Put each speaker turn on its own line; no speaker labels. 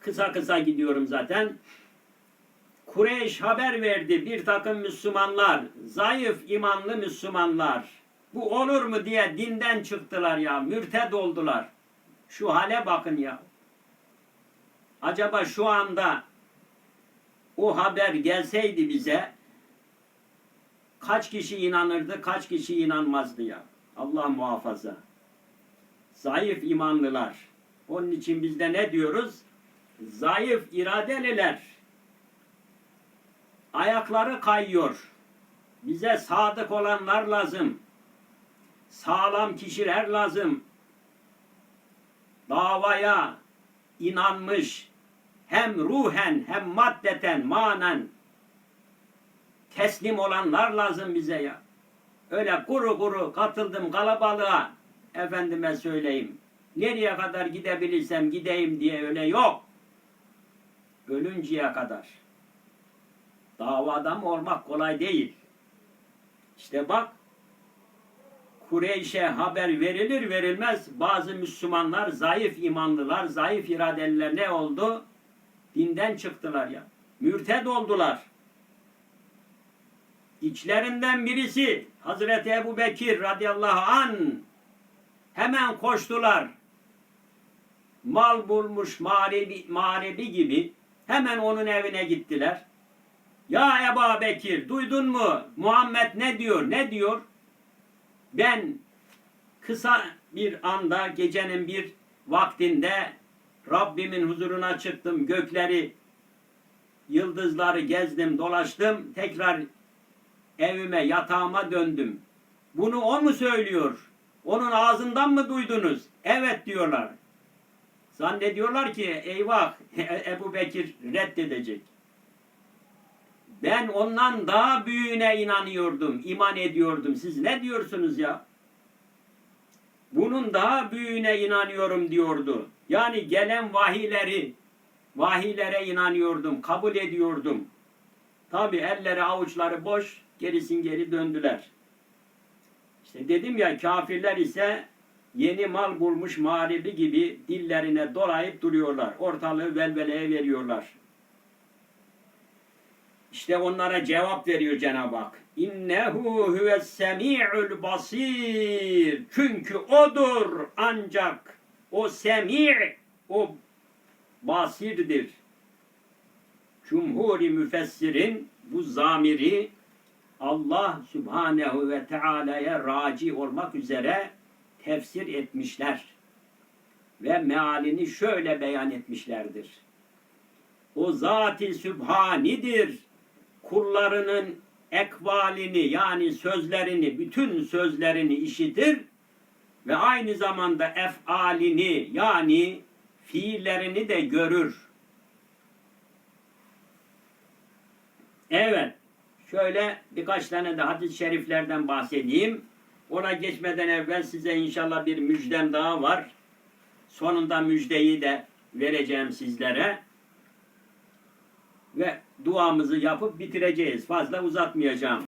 kısa kısa gidiyorum zaten. Kureyş haber verdi bir takım Müslümanlar, zayıf imanlı Müslümanlar. Bu olur mu diye dinden çıktılar ya, mürted oldular. Şu hale bakın ya. Acaba şu anda o haber gelseydi bize kaç kişi inanırdı, kaç kişi inanmazdı ya. Allah muhafaza. Zayıf imanlılar. Onun için biz de ne diyoruz? Zayıf iradeliler. Ayakları kayıyor. Bize sadık olanlar lazım. Sağlam kişiler lazım. Davaya inanmış hem ruhen hem maddeten manen teslim olanlar lazım bize ya. Öyle kuru kuru katıldım kalabalığa efendime söyleyeyim. Nereye kadar gidebilirsem gideyim diye öyle yok. Ölünceye kadar. Davada mı olmak kolay değil. İşte bak Kureyş'e haber verilir verilmez bazı Müslümanlar zayıf imanlılar, zayıf iradeliler ne oldu? Dinden çıktılar ya. Mürted oldular. İçlerinden birisi Hazreti Ebu Bekir radıyallahu an hemen koştular. Mal bulmuş mağrebi, mağrebi gibi hemen onun evine gittiler. Ya Ebu Bekir duydun mu? Muhammed ne diyor? Ne diyor? Ben kısa bir anda gecenin bir vaktinde Rabbimin huzuruna çıktım. Gökleri, yıldızları gezdim, dolaştım. Tekrar evime, yatağıma döndüm. Bunu o mu söylüyor? Onun ağzından mı duydunuz? Evet diyorlar. Zannediyorlar ki eyvah Ebu Bekir reddedecek. Ben ondan daha büyüğüne inanıyordum, iman ediyordum. Siz ne diyorsunuz ya? Bunun daha büyüğüne inanıyorum diyordu. Yani gelen vahiyleri, vahiylere inanıyordum, kabul ediyordum. Tabi elleri avuçları boş, gerisin geri döndüler. İşte dedim ya kafirler ise yeni mal bulmuş mağribi gibi dillerine dolayıp duruyorlar. Ortalığı velveleye veriyorlar. İşte onlara cevap veriyor Cenab-ı Hak. İnnehu huves semi'ul basir. Çünkü odur ancak o semi' o basirdir. Cumhuri müfessirin bu zamiri Allah Subhanehu ve Teala'ya raci olmak üzere tefsir etmişler. Ve mealini şöyle beyan etmişlerdir. O zat-ı sübhanidir. Kullarının ekvalini yani sözlerini, bütün sözlerini işitir ve aynı zamanda efalini yani fiillerini de görür. Evet. Şöyle birkaç tane de hadis-i şeriflerden bahsedeyim. Ona geçmeden evvel size inşallah bir müjdem daha var. Sonunda müjdeyi de vereceğim sizlere. Ve duamızı yapıp bitireceğiz. Fazla uzatmayacağım.